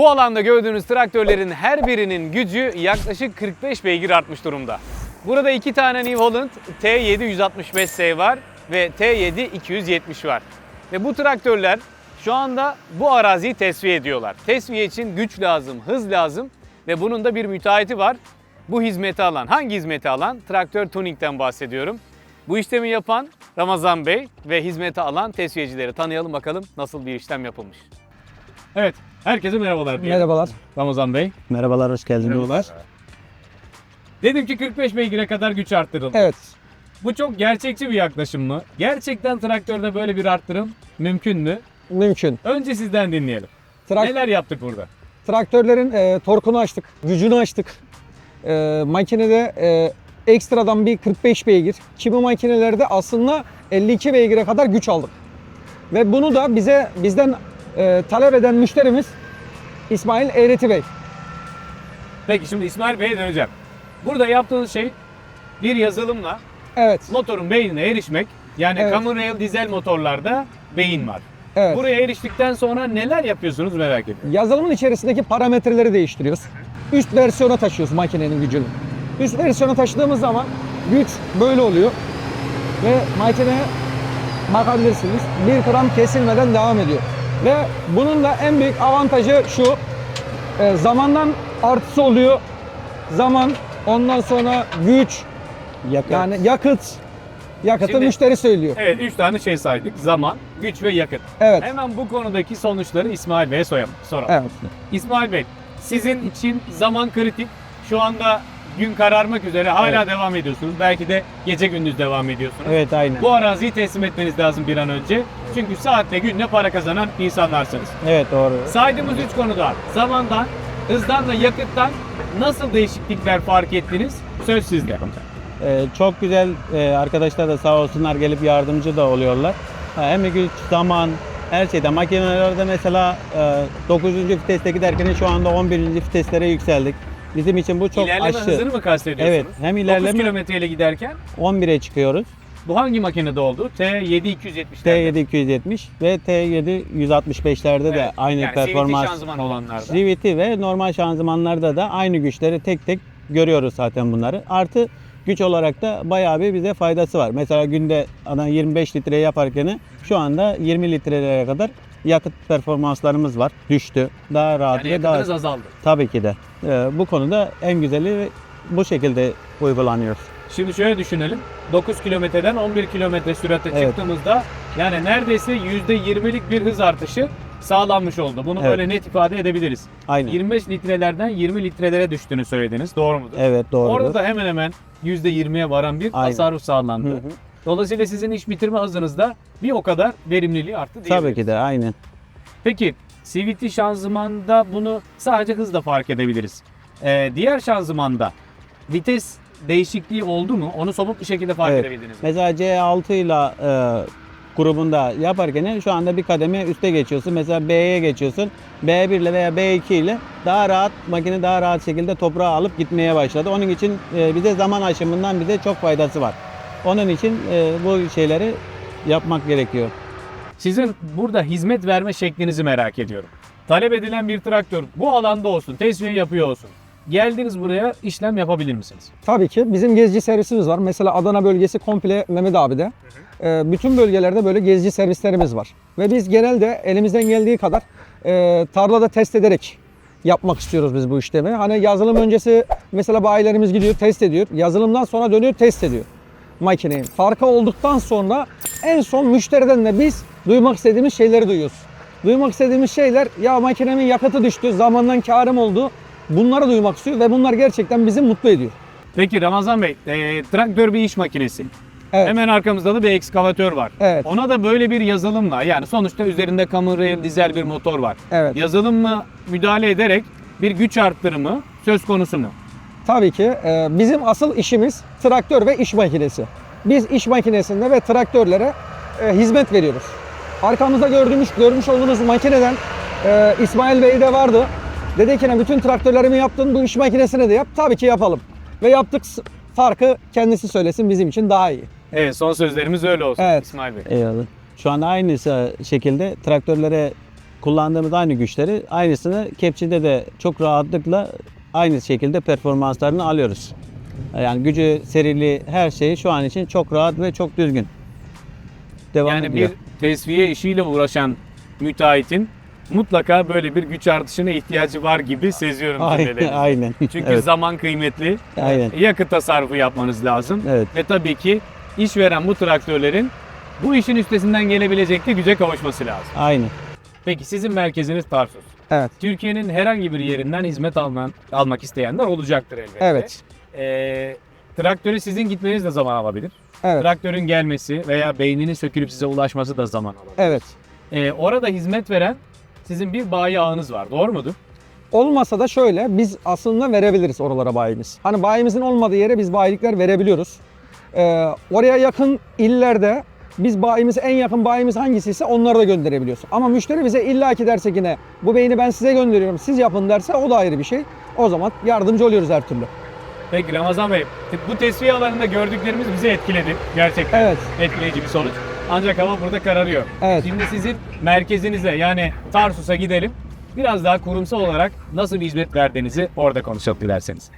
Bu alanda gördüğünüz traktörlerin her birinin gücü yaklaşık 45 beygir artmış durumda. Burada iki tane New Holland T7 165S var ve T7 270 var. Ve bu traktörler şu anda bu araziyi tesviye ediyorlar. Tesviye için güç lazım, hız lazım ve bunun da bir müteahhiti var. Bu hizmeti alan, hangi hizmeti alan? Traktör tuning'den bahsediyorum. Bu işlemi yapan Ramazan Bey ve hizmeti alan tesviyecileri tanıyalım bakalım nasıl bir işlem yapılmış. Evet, herkese merhabalar diyelim. Merhabalar. Ramazan Bey. Merhabalar, hoş geldiniz. Merhabalar. Dedim ki 45 beygire kadar güç arttırıldı. Evet, Bu çok gerçekçi bir yaklaşım mı? Gerçekten traktörde böyle bir arttırım mümkün mü? mümkün. Önce sizden dinleyelim. Trak- Neler yaptık burada? traktörlerin e, torkunu açtık, gücünü açtık. E, makinede e, ekstradan bir 45 beygir, kimi makinelerde aslında 52 beygire kadar güç aldık. Ve bunu da bize bizden e, talep eden müşterimiz İsmail Eğreti Bey. Peki şimdi İsmail Bey'e döneceğim. Burada yaptığınız şey bir yazılımla Evet, motorun beynine erişmek. Yani Evet. Common Rail dizel motorlarda beyin var. evet. Buraya eriştikten sonra neler yapıyorsunuz merak ediyorum. Yazılımın içerisindeki parametreleri değiştiriyoruz. Üst versiyona taşıyoruz makinenin gücünü. Üst versiyona taşıdığımız zaman güç böyle oluyor. Ve makine bakabilirsiniz. Bir gram kesilmeden devam ediyor. Ve bunun da en büyük avantajı şu. e, zamandan artısı oluyor. Zaman, ondan sonra güç, yani yakıt. Yakıtı Şimdi- müşteri söylüyor. Evet 3 tane şey saydık. Zaman, güç ve yakıt. Evet. Hemen bu konudaki sonuçları İsmail Bey'e soyalım. Soralım. Evet. İsmail Bey, sizin için zaman kritik. Şu anda gün kararmak üzere hala devam ediyorsunuz. Belki de gece gündüz devam ediyorsunuz. Evet aynen. Bu araziyi teslim etmeniz lazım bir an önce. Çünkü saatle günle para kazanan insanlarsınız. Evet doğru. Saydığımız üç konuda zamandan, hızdan ve yakıttan nasıl değişiklikler fark ettiniz? Söz sizde. Ee, çok güzel e, arkadaşlar da sağ olsunlar gelip yardımcı da oluyorlar. Ha, hem güç, zaman, her şeyde. Makinelerde mesela e, 9. viteste giderken şu anda 11. viteslere yükseldik. Bizim için bu çok İlerleme aşırı. hızını mı kastediyorsunuz? Evet, hem 9 ilerleme kilometreyle giderken 11'e çıkıyoruz. bu hangi makinede oldu? T7270'lerde. T7270 ve T7 165'lerde de Evet, aynı yani performans. CVT şanzıman olanlarda. CVT ve normal şanzımanlarda da aynı güçleri tek tek görüyoruz zaten bunları. Artı güç olarak da bayağı bir bize faydası var. Mesela günde adam 25 litre yaparken şu anda 20 litrelere kadar yakıt performanslarımız var. Düştü. Daha rahat Yani ve daha azaldı. tabii ki de. Ee, bu konuda en güzeli bu şekilde uygulanıyor. Şimdi şöyle düşünelim. 9 kilometreden 11 kilometre sürate Evet. çıktığımızda yani neredeyse %20'lik bir hız artışı sağlanmış oldu. Bunu Evet. böyle net ifade edebiliriz. Aynen. 25 litrelerden 20 litrelere düştüğünü söylediniz. Doğru mudur? Evet doğru. Orada da hemen hemen %20'ye varan bir Aynen. tasarruf sağlandı. Hı hı. Dolayısıyla sizin iş bitirme hızınız da bir o kadar verimliliği arttı diyebiliriz. Tabii ki de aynen. Peki CVT şanzımanda bunu sadece hızla fark edebiliriz. Ee, diğer şanzımanda vites değişikliği oldu mu? Onu somut bir şekilde fark Evet. edebildiniz mi? Mesela C6 ile e, grubunda yaparken şu anda bir kademe üste geçiyorsun. Mesela B'ye geçiyorsun. B1 ile veya B2 ile daha rahat makine daha rahat şekilde toprağa alıp gitmeye başladı. Onun için e, bize zaman aşımından bize çok faydası var. Onun için e, bu şeyleri yapmak gerekiyor. Sizin burada hizmet verme şeklinizi merak ediyorum. Talep edilen bir traktör bu alanda olsun, tesviye yapıyor olsun. Geldiniz buraya işlem yapabilir misiniz? Tabii ki bizim gezici servisimiz var. Mesela Adana bölgesi komple Mehmet abi'de. Ee, bütün bölgelerde böyle gezici servislerimiz var. Ve biz genelde elimizden geldiği kadar e, tarlada test ederek yapmak istiyoruz biz bu işlemi. Hani yazılım öncesi mesela bayilerimiz gidiyor test ediyor. Yazılımdan sonra dönüyor test ediyor makineyi. Farkı olduktan sonra en son müşteriden de biz duymak istediğimiz şeyleri duyuyoruz. Duymak istediğimiz şeyler ya makinemin yakıtı düştü, zamandan karım oldu. Bunları duymak istiyor ve bunlar gerçekten bizi mutlu ediyor. Peki Ramazan Bey, e, traktör bir iş makinesi. Evet. Hemen arkamızda da bir ekskavatör var. Evet. Ona da böyle bir yazılımla yani sonuçta üzerinde Common Rail dizel bir motor var. Evet. Yazılımla müdahale ederek bir güç arttırımı söz konusu mu? Tabii ki e, bizim asıl işimiz traktör ve iş makinesi. Biz iş makinesinde ve traktörlere e, hizmet veriyoruz. Arkamızda gördüğümüz, görmüş olduğunuz makineden e, İsmail Bey de vardı. Dedi ki "Ne, bütün traktörlerimi yaptın bu iş makinesine de yap. Tabii ki yapalım. Ve yaptık farkı kendisi söylesin bizim için daha iyi. Evet son sözlerimiz öyle olsun Evet. İsmail Bey. Eyvallah. Şu anda aynı şekilde traktörlere kullandığımız aynı güçleri aynısını kepçede de çok rahatlıkla aynı şekilde performanslarını alıyoruz. Yani gücü, seriliği, her şeyi şu an için çok rahat ve çok düzgün. Devam Yani ediyor. bir tesviye işiyle uğraşan müteahhitin mutlaka böyle bir güç artışına ihtiyacı var gibi seziyorum Aynen, aynen. Çünkü evet, zaman kıymetli. aynen. Yakıt tasarrufu yapmanız lazım. Evet. Ve tabii ki işveren bu traktörlerin bu işin üstesinden gelebilecek de güce kavuşması lazım. Aynen. Peki sizin merkeziniz Tarsus. Evet. Türkiye'nin herhangi bir yerinden hizmet alman, almak isteyenler olacaktır elbette. Evet. Ee, traktörü sizin gitmeniz de zaman alabilir. Evet. Traktörün gelmesi veya beyninin sökülüp size ulaşması da zaman alabilir. Evet. Ee, orada hizmet veren sizin bir bayi ağınız var. Doğru mudur? Olmasa da şöyle biz aslında verebiliriz oralara bayimiz. Hani bayimizin olmadığı yere biz bayilikler verebiliyoruz. Ee, oraya yakın illerde biz bayimiz en yakın bayimiz hangisiyse onları da gönderebiliyoruz. Ama müşteri bize illaki derse yine bu beyni ben size gönderiyorum siz yapın derse o da ayrı bir şey. O zaman yardımcı oluyoruz her türlü. Peki Ramazan Bey, bu tesviye alanında gördüklerimiz bizi etkiledi. Gerçekten Evet. etkileyici bir sonuç. Ancak hava burada kararıyor. Evet. Şimdi sizin merkezinize yani Tarsus'a gidelim. Biraz daha kurumsal olarak nasıl bir hizmet verdiğinizi orada konuşalım dilerseniz.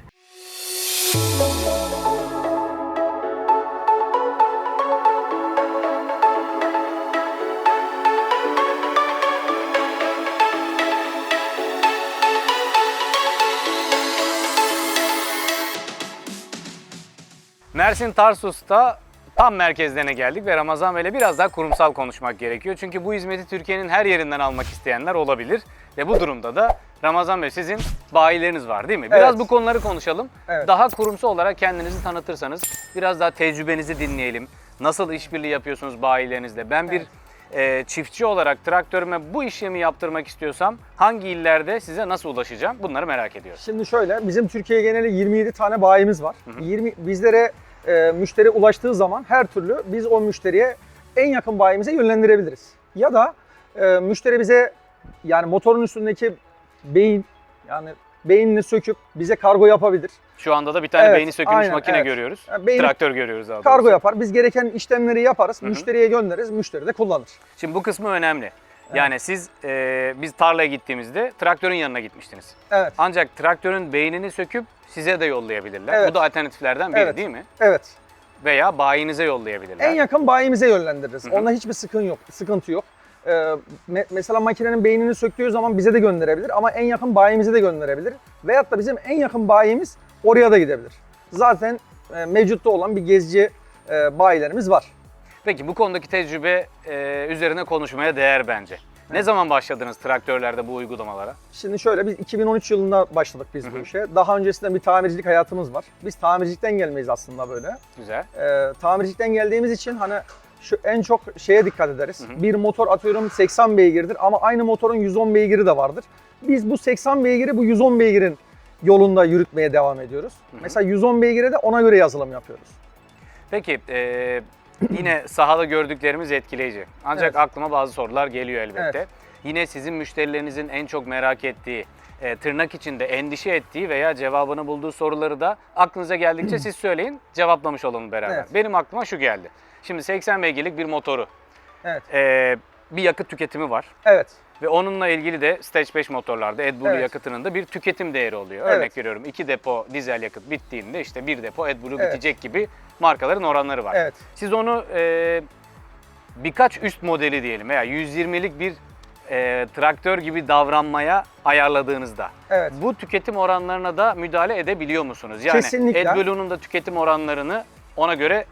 Mersin Tarsus'ta tam merkezlerine geldik ve Ramazan Bey'le biraz daha kurumsal konuşmak gerekiyor. Çünkü bu hizmeti Türkiye'nin her yerinden almak isteyenler olabilir. Ve bu durumda da Ramazan Bey sizin bayileriniz var değil mi? Biraz Evet. bu konuları konuşalım. Evet. Daha kurumsal olarak kendinizi tanıtırsanız biraz daha tecrübenizi dinleyelim. Nasıl işbirliği yapıyorsunuz bayilerinizle? Ben bir e, çiftçi olarak traktörüme bu işlemi yaptırmak istiyorsam hangi illerde size nasıl ulaşacağım? Bunları merak ediyorum. Şimdi şöyle bizim Türkiye geneli 27 tane bayimiz var. 20 bizlere e, müşteri ulaştığı zaman her türlü biz o müşteriye en yakın bayimize yönlendirebiliriz. Ya da e, müşteri bize yani motorun üstündeki beyin yani beynini söküp bize kargo yapabilir. Şu anda da bir tane Evet, beyni sökülmüş aynen, makine evet. görüyoruz. Yani beyin- Traktör görüyoruz daha Kargo doğrusu. yapar. Biz gereken işlemleri yaparız. hı. Müşteriye göndeririz. Müşteri de kullanır. Şimdi bu kısmı önemli. Yani siz e, biz tarlaya gittiğimizde traktörün yanına gitmiştiniz. Evet. Ancak traktörün beynini söküp size de yollayabilirler. Evet. Bu da alternatiflerden biri Evet. değil mi? Evet. Veya bayinize yollayabilirler. En yakın bayimize yönlendiririz. Onda hiçbir sıkıntı yok. Sıkıntı yok. Ee, me- mesela makinenin beynini söktüğü zaman bize de gönderebilir ama en yakın bayimize de gönderebilir. Veyahut da bizim en yakın bayimiz oraya da gidebilir. Zaten e, mevcutta olan bir gezici e, bayilerimiz var. Peki bu konudaki tecrübe e, üzerine konuşmaya değer bence. Ne zaman başladınız traktörlerde bu uygulamalara? Şimdi şöyle biz 2013 yılında başladık biz bu işe. Daha öncesinde bir tamircilik hayatımız var. Biz tamircilikten gelmeyiz aslında böyle. Güzel. Ee, tamircilikten geldiğimiz için hani şu en çok şeye dikkat ederiz. Bir motor atıyorum 80 beygirdir ama aynı motorun 110 beygiri de vardır. Biz bu 80 beygiri bu 110 beygirin yolunda yürütmeye devam ediyoruz. Mesela 110 beygire de ona göre yazılım yapıyoruz. Peki e, yine sahada gördüklerimiz etkileyici. Ancak Evet. aklıma bazı sorular geliyor elbette. Evet. Yine sizin müşterilerinizin en çok merak ettiği, e, tırnak içinde endişe ettiği veya cevabını bulduğu soruları da aklınıza geldikçe siz söyleyin, cevaplamış olalım beraber. Evet. Benim aklıma şu geldi. Şimdi 80 beygirlik bir motoru, Evet. e, bir yakıt tüketimi var. Evet. Ve onunla ilgili de Stage 5 motorlarda AdBlue Evet. yakıtının da bir tüketim değeri oluyor. Evet. Örnek veriyorum 2 depo dizel yakıt bittiğinde işte bir depo AdBlue Evet. bitecek gibi markaların oranları var. Evet. Siz onu e, birkaç üst modeli diyelim veya 120'lik bir e, traktör gibi davranmaya ayarladığınızda Evet. bu tüketim oranlarına da müdahale edebiliyor musunuz? Yani Kesinlikle. AdBlue'nun da tüketim oranlarını ona göre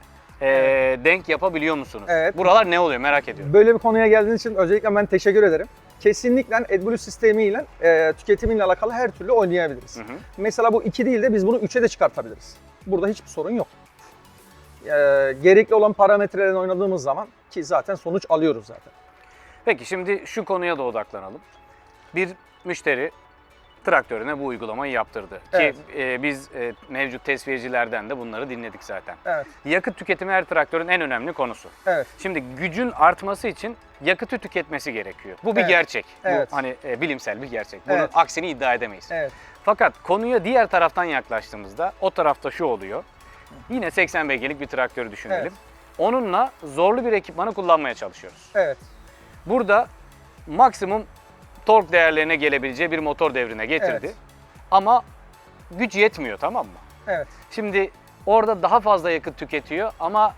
e, denk yapabiliyor musunuz? Evet. Buralar ne oluyor merak ediyorum. Böyle bir konuya geldiğiniz için özellikle ben teşekkür ederim. Kesinlikle AdBlue sistemiyle e, tüketimiyle alakalı her türlü oynayabiliriz. Hı hı. Mesela bu 2 değil de biz bunu 3'e de çıkartabiliriz. Burada hiçbir sorun yok. E, gerekli olan parametrelerden oynadığımız zaman ki zaten sonuç alıyoruz zaten. Peki şimdi şu konuya da odaklanalım. Bir müşteri traktörüne bu uygulamayı yaptırdı. Evet. Ki e, biz e, mevcut tesviyecilerden de bunları dinledik zaten. Evet, Yakıt tüketimi her traktörün en önemli konusu. evet, Şimdi gücün artması için yakıtı tüketmesi gerekiyor. Bu bir Evet. gerçek. Evet. Bu hani e, bilimsel bir gerçek. Bunun Evet. aksini iddia edemeyiz. evet. Fakat konuya diğer taraftan yaklaştığımızda o tarafta şu oluyor. Yine 80 beygirlik bir traktörü düşünelim. Evet. Onunla zorlu bir ekipmanı kullanmaya çalışıyoruz. Evet, Burada maksimum tork değerlerine gelebileceği bir motor devrine getirdi. Evet. Ama güç yetmiyor tamam mı? Evet. Şimdi orada daha fazla yakıt tüketiyor ama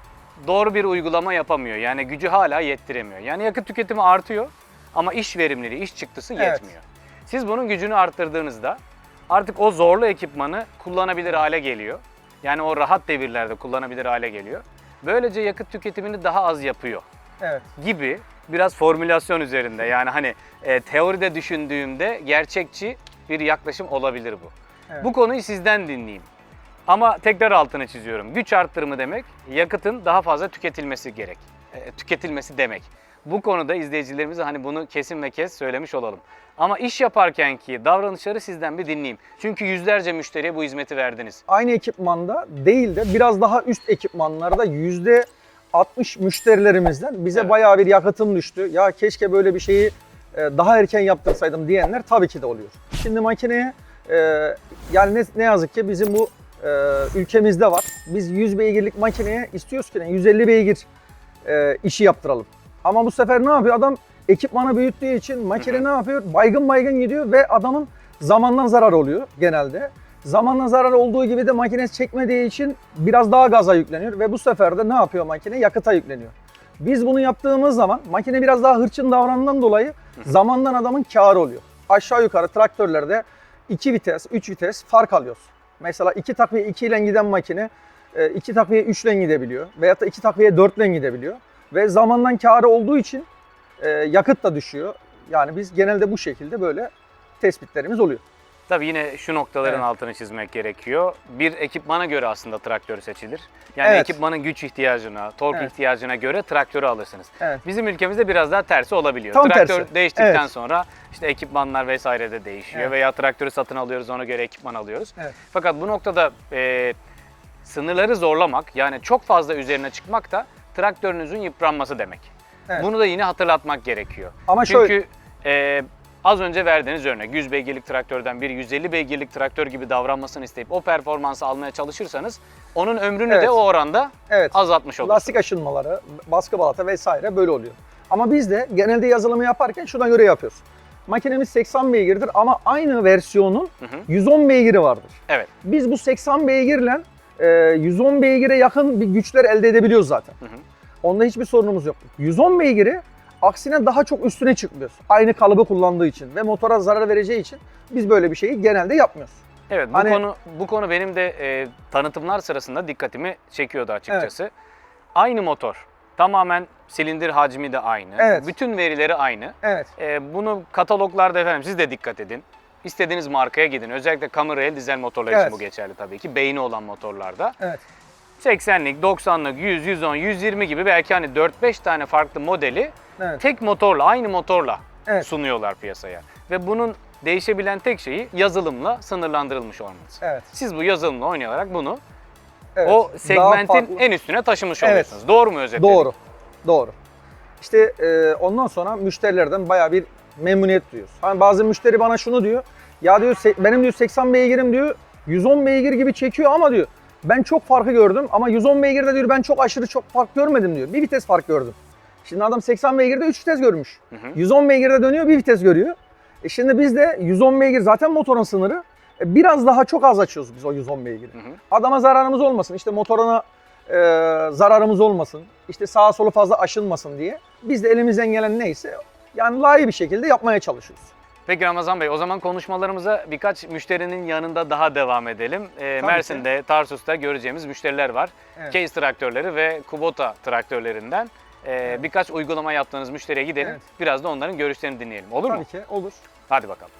doğru bir uygulama yapamıyor. Yani gücü hala yettiremiyor. Yani yakıt tüketimi artıyor ama iş verimliliği, iş çıktısı Evet. yetmiyor. Siz bunun gücünü arttırdığınızda artık o zorlu ekipmanı kullanabilir hale geliyor. Yani o rahat devirlerde kullanabilir hale geliyor. Böylece yakıt tüketimini daha az yapıyor Evet. gibi biraz formülasyon üzerinde. Yani hani e, teoride düşündüğümde gerçekçi bir yaklaşım olabilir bu. Evet. Bu konuyu sizden dinleyeyim. Ama tekrar altını çiziyorum. Güç arttırımı demek yakıtın daha fazla tüketilmesi gerek. E, tüketilmesi demek. Bu konuda izleyicilerimize hani bunu kesin ve kes söylemiş olalım. Ama iş yaparken ki davranışları sizden bir dinleyeyim. Çünkü yüzlerce müşteriye bu hizmeti verdiniz. Aynı ekipmanda değil de biraz daha üst ekipmanlarda yüzde 60 müşterilerimizden bize Evet. bayağı bir yakıtım düştü. Ya keşke böyle bir şeyi e, daha erken yaptırsaydım diyenler tabii ki de oluyor. Şimdi makineye e, yani ne, ne yazık ki bizim bu e, ülkemizde var. Biz 100 beygirlik makineye istiyoruz ki ne, 150 beygir işi yaptıralım. Ama bu sefer ne yapıyor? Adam ekipmanı büyüttüğü için makine ne yapıyor? Baygın baygın gidiyor ve adamın zamandan zarar oluyor genelde. Zamanla zarar olduğu gibi de makine çekmediği için biraz daha gaza yükleniyor ve bu sefer de ne yapıyor makine? Yakıta yükleniyor. Biz bunu yaptığımız zaman makine biraz daha hırçın davrandığından dolayı zamandan adamın kârı oluyor. Aşağı yukarı traktörlerde 2 vites, 3 vites fark alıyoruz. Mesela 2 takviye 2 ile giden makine 2 takviye 3 ile gidebiliyor veyahut da 2 takviye 4 ile gidebiliyor. Ve zamandan kârı olduğu için e, yakıt da düşüyor. Yani biz genelde bu şekilde böyle tespitlerimiz oluyor. Tabii yine şu noktaların Evet. altını çizmek gerekiyor. Bir ekipmana göre aslında traktör seçilir. Yani Evet. ekipmanın güç ihtiyacına, tork Evet. ihtiyacına göre traktörü alırsınız. Evet. Bizim ülkemizde biraz daha tersi olabiliyor. Tam Traktör tersi. değiştikten Evet. sonra işte ekipmanlar vesaire de değişiyor Evet. veya traktörü satın alıyoruz ona göre ekipman alıyoruz. Evet. Fakat bu noktada e, sınırları zorlamak yani çok fazla üzerine çıkmak da traktörünüzün yıpranması demek. Evet. Bunu da yine hatırlatmak gerekiyor. Ama Çünkü şöyle e, az önce verdiğiniz örnek 100 beygirlik traktörden bir 150 beygirlik traktör gibi davranmasını isteyip o performansı almaya çalışırsanız onun ömrünü Evet. de o oranda evet. azaltmış olursunuz. lastik aşınmaları, baskı balata vesaire böyle oluyor. Ama biz de genelde yazılımı yaparken şuna göre yapıyoruz. Makinemiz 80 beygirdir ama aynı versiyonun Hı hı. 110 beygiri vardır. Evet. Biz bu 80 beygirle e, 110 beygire yakın bir güçler elde edebiliyoruz zaten. Hı hı. Onda hiçbir sorunumuz yok. 110 beygiri aksine daha çok üstüne çıkmıyoruz. Aynı kalıbı kullandığı için ve motora zarar vereceği için biz böyle bir şeyi genelde yapmıyoruz. Evet bu Hani- konu bu konu benim de e, tanıtımlar sırasında dikkatimi çekiyordu açıkçası. Aynı motor. Tamamen silindir hacmi de aynı. Evet. Bütün verileri aynı. Evet. E, bunu kataloglarda efendim siz de dikkat edin. İstediğiniz markaya gidin. Özellikle Camry dizel motorlar için Evet. bu geçerli tabii ki. Beyni olan motorlarda. Evet. 80'lik, 90'lık, 100, 110, 120 gibi belki hani 4-5 tane farklı modeli Evet. tek motorla, aynı motorla Evet. sunuyorlar piyasaya. Ve bunun değişebilen tek şeyi yazılımla sınırlandırılmış olması. Evet. Siz bu yazılımla oynayarak bunu evet. o Daha segmentin farklı- en üstüne taşımış Evet. oluyorsunuz. Doğru mu özetledim? Doğru. Doğru. İşte e, ondan sonra müşterilerden bayağı bir memnuniyet duyuyoruz. Hani bazı müşteri bana şunu diyor. Ya diyor se- benim diyor 80 beygirim diyor 110 beygir gibi çekiyor ama diyor ben çok farkı gördüm ama 110 beygirde diyor ben çok aşırı çok fark görmedim diyor. Bir vites fark gördüm. Şimdi adam 80 beygirde 3 vites görmüş. Hı hı. 110 beygirde dönüyor bir vites görüyor. E şimdi biz de 110 beygir zaten motorun sınırı. E biraz daha çok az açıyoruz biz o 110 beygiri. Hı hı. Adama zararımız olmasın, işte motoruna e, zararımız olmasın, işte sağa solu fazla aşınmasın diye biz de elimizden gelen neyse yani layık bir şekilde yapmaya çalışıyoruz. Peki Ramazan Bey o zaman konuşmalarımıza birkaç müşterinin yanında daha devam edelim. Ee. Mersin'de, Tarsus'ta göreceğimiz müşteriler var. Evet. Case traktörleri ve Kubota traktörlerinden ee, birkaç uygulama yaptığınız müşteriye gidelim. Evet. Biraz da onların görüşlerini dinleyelim. Olur mu? Tabii ki olur. Hadi bakalım.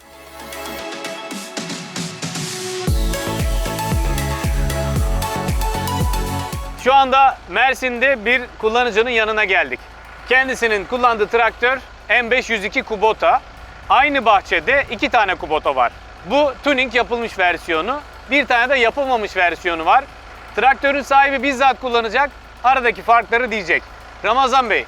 Şu anda Mersin'de bir kullanıcının yanına geldik. Kendisinin kullandığı traktör M502 Kubota. Aynı bahçede iki tane Kubota var. Bu tuning yapılmış versiyonu. Bir tane de yapılmamış versiyonu var. Traktörün sahibi bizzat kullanacak. Aradaki farkları diyecek. Ramazan Bey,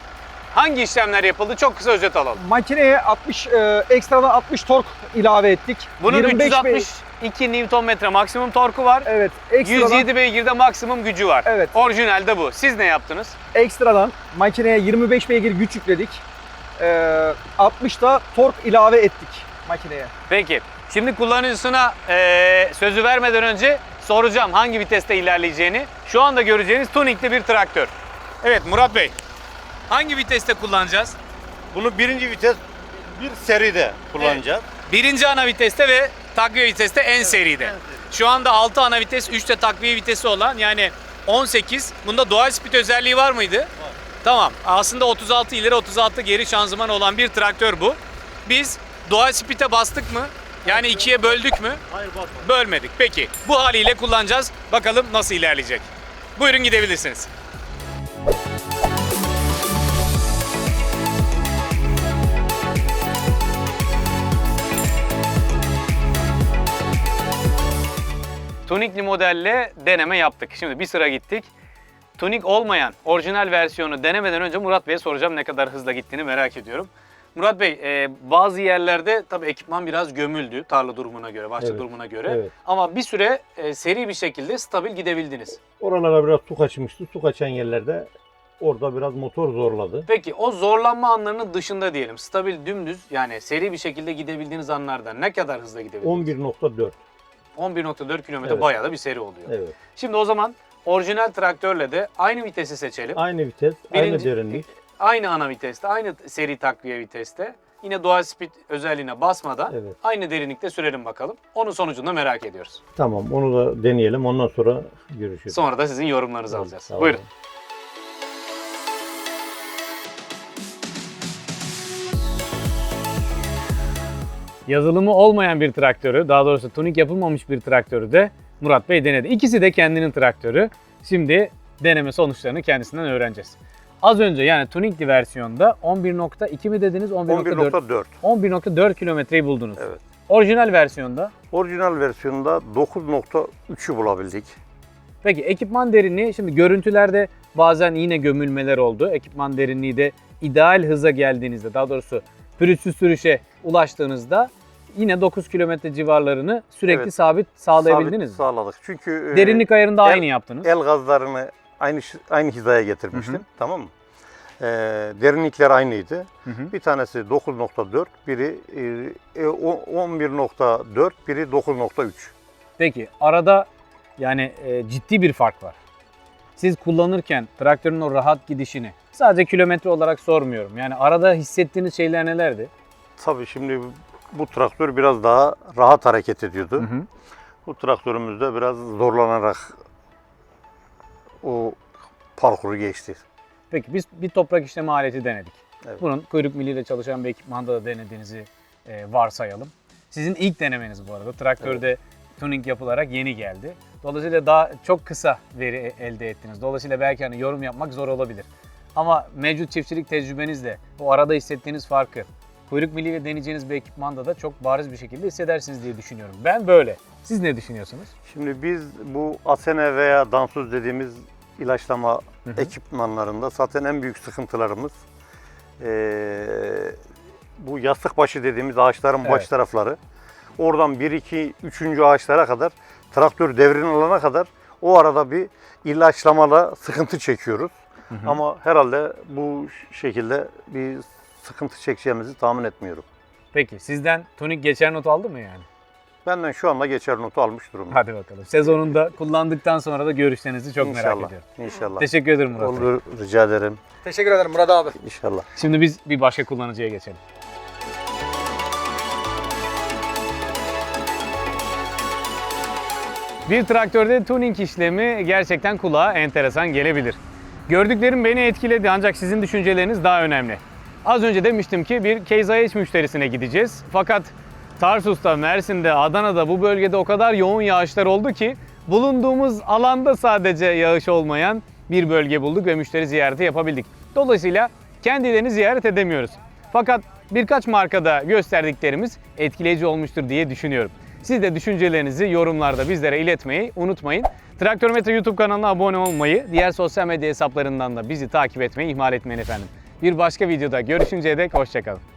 hangi işlemler yapıldı? Çok kısa özet alalım. Makineye 60 e, ekstradan 60 tork ilave ettik. Bunun 25 bey- 362 Nm maksimum torku var. Evet, ekstradan 107 beygirde maksimum gücü var. Evet. Orijinalde bu. Siz ne yaptınız? ekstradan makineye 25 beygir güç yükledik. E, 60'da tork ilave ettik makineye. Peki. Şimdi kullanıcısına eee, sözü vermeden önce soracağım hangi viteste ilerleyeceğini. Şu anda göreceğiniz tuningli bir traktör. Evet Murat Bey. Hangi viteste kullanacağız? Bunu birinci vites bir seride kullanacağız. Birinci ana viteste ve takviye viteste en seride. Şu anda 6 ana vites, 3 de takviye vitesi olan yani 18. Bunda dual speed özelliği var mıydı? Var. Tamam. Aslında 36 ileri 36 geri şanzıman olan bir traktör bu. Biz dual speed'e bastık mı? Yani ikiye böldük mü? Hayır bakma. Bölmedik. Peki. Bu haliyle kullanacağız. Bakalım nasıl ilerleyecek. Buyurun gidebilirsiniz. Tunikli modelle deneme yaptık. Şimdi bir sıra gittik. Tunik olmayan orijinal versiyonu denemeden önce Murat Bey'e soracağım ne kadar hızla gittiğini merak ediyorum. Murat Bey, e, bazı yerlerde tabii ekipman biraz gömüldü tarla durumuna göre, bahçe Evet, durumuna göre. evet. Ama bir süre e, seri bir şekilde stabil gidebildiniz. Oralara biraz su kaçmıştı. Su kaçan yerlerde orada biraz motor zorladı. Peki o zorlanma anlarının dışında diyelim, stabil dümdüz yani seri bir şekilde gidebildiğiniz anlarda ne kadar hızla gidebildiniz? 11.4. 11.4 kilometre Evet. bayağı da bir seri oluyor. Evet. Şimdi o zaman orijinal traktörle de aynı vitesi seçelim. Aynı vites, aynı Birinci- derinlik. Aynı ana viteste, aynı seri takviye viteste. Yine dual speed özelliğine basmadan Evet. aynı derinlikte sürelim bakalım. Onun sonucunu da merak ediyoruz. Tamam onu da deneyelim. Ondan sonra görüşürüz. Sonra da sizin yorumlarınızı Tamam, alacağız. olun. Buyurun. Yazılımı olmayan bir traktörü, daha doğrusu tuning yapılmamış bir traktörü de Murat Bey denedi. İkisi de kendinin traktörü. Şimdi deneme sonuçlarını kendisinden öğreneceğiz. Az önce yani tuningli versiyonda 11.2 mi dediniz? 11.4 11.4. 11.4 kilometreyi buldunuz. Evet. Orijinal versiyonda Orijinal versiyonda 9.3'ü bulabildik. Peki ekipman derinliği şimdi görüntülerde bazen yine gömülmeler oldu. Ekipman derinliği de ideal hıza geldiğinizde daha doğrusu pürüzsüz sürüşe ulaştığınızda yine 9 kilometre civarlarını sürekli Evet. sabit sağlayabildiniz mi? sağladık. Çünkü e, Derinlik ayarında el- aynı yaptınız. el gazlarını aynı şi- aynı hizaya getirmiştim. Hı. Tamam mı? E, derinlikler aynıydı. Hı hı. Bir tanesi 9.4, biri e, e, o- 11.4, biri 9.3. Peki arada yani e, ciddi bir fark var. Siz kullanırken traktörün o rahat gidişini sadece kilometre olarak sormuyorum. Yani arada hissettiğiniz şeyler nelerdi? Tabii şimdi bu traktör biraz daha rahat hareket ediyordu. Hı hı. Bu traktörümüzde biraz zorlanarak o parkuru geçti. Peki biz bir toprak işleme aleti denedik. Evet. Bunun kuyruk miliyle çalışan bir ekipmanda da denediğinizi e, varsayalım. Sizin ilk denemeniz bu arada. Traktörde tuning yapılarak yeni geldi. Dolayısıyla daha çok kısa veri e- elde ettiniz. Dolayısıyla belki hani yorum yapmak zor olabilir. Ama mevcut çiftçilik tecrübenizle bu arada hissettiğiniz farkı kuyruk miliyle deneyeceğiniz bir ekipmanda da çok bariz bir şekilde hissedersiniz diye düşünüyorum. Ben böyle. Siz ne düşünüyorsunuz? Şimdi biz bu Asene veya Dansöz dediğimiz ilaçlama Hı hı. ekipmanlarında zaten en büyük sıkıntılarımız eee, bu yastık başı dediğimiz ağaçların baş Evet. tarafları. Oradan 1, 2, 3. ağaçlara kadar traktör devrini alana kadar o arada bir ilaçlamada sıkıntı çekiyoruz. hı. Ama herhalde bu şekilde bir sıkıntı çekeceğimizi tahmin etmiyorum. Peki sizden tuning geçer not aldı mı yani? Benden şu anda geçer notu almış durumda. Hadi bakalım. Sezonunda kullandıktan sonra da görüşlerinizi çok merak İnşallah. ediyorum. İnşallah. Teşekkür ederim Murat Bey. Olur, rica ederim. Teşekkür ederim Murat abi. İnşallah. Şimdi biz bir başka kullanıcıya geçelim. Bir traktörde tuning işlemi gerçekten kulağa enteresan gelebilir. Gördüklerim beni etkiledi ancak sizin düşünceleriniz daha önemli. Az önce demiştim ki bir IH müşterisine gideceğiz. Fakat Tarsus'ta, Mersin'de, Adana'da bu bölgede o kadar yoğun yağışlar oldu ki bulunduğumuz alanda sadece yağış olmayan bir bölge bulduk ve müşteri ziyareti yapabildik. Dolayısıyla kendilerini ziyaret edemiyoruz. Fakat birkaç markada gösterdiklerimiz etkileyici olmuştur diye düşünüyorum. Siz de düşüncelerinizi yorumlarda bizlere iletmeyi unutmayın. Traktörmetre YouTube kanalına abone olmayı, diğer sosyal medya hesaplarından da bizi takip etmeyi ihmal etmeyin efendim. Bir başka videoda görüşünceye dek hoşçakalın.